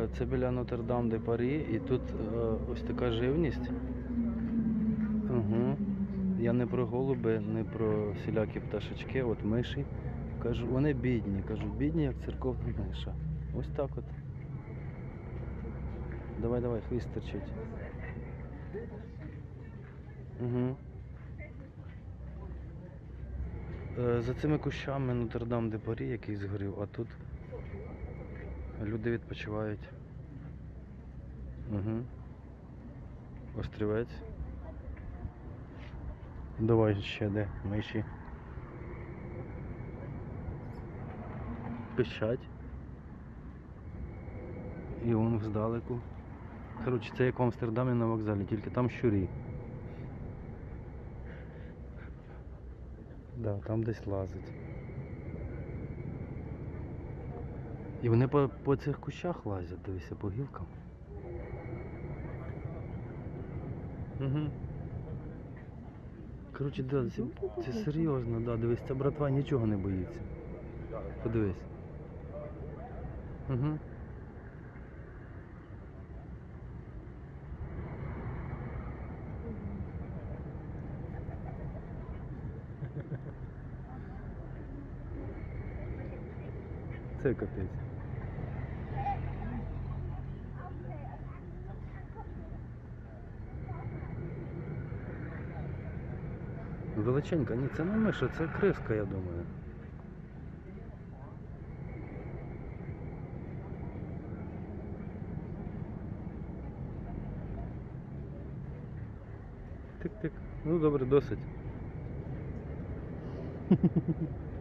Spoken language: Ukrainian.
Е, Це біля Нотр-Дам де Парі, і тут е, ось така живність. Угу. Я не про голуби, не про всілякі пташечки, от миші. Кажу, вони бідні. Кажу, бідні, як церковна миша. Ось так от. Давай, давай, хвіст торчить. Угу. Е, За цими кущами Нотр-Дам де Парі, який згорів, а тут люди відпочивають. Угу. Острівець. Давай ще де миші. Пищать. І вон здалеку. Коротше, це як в Амстердамі на вокзалі, тільки там щурі. Да, там десь лазить. І вони по, по цих кущах лазять, дивися, по гілкам. Угу. Коротше, да, це, це серйозно, да, дивись, ця братва нічого не боїться. Подивись. Угу. Це капець. Величенька, ні, це не миша, це криска, я думаю. Тик-тик. Ну добре, досить.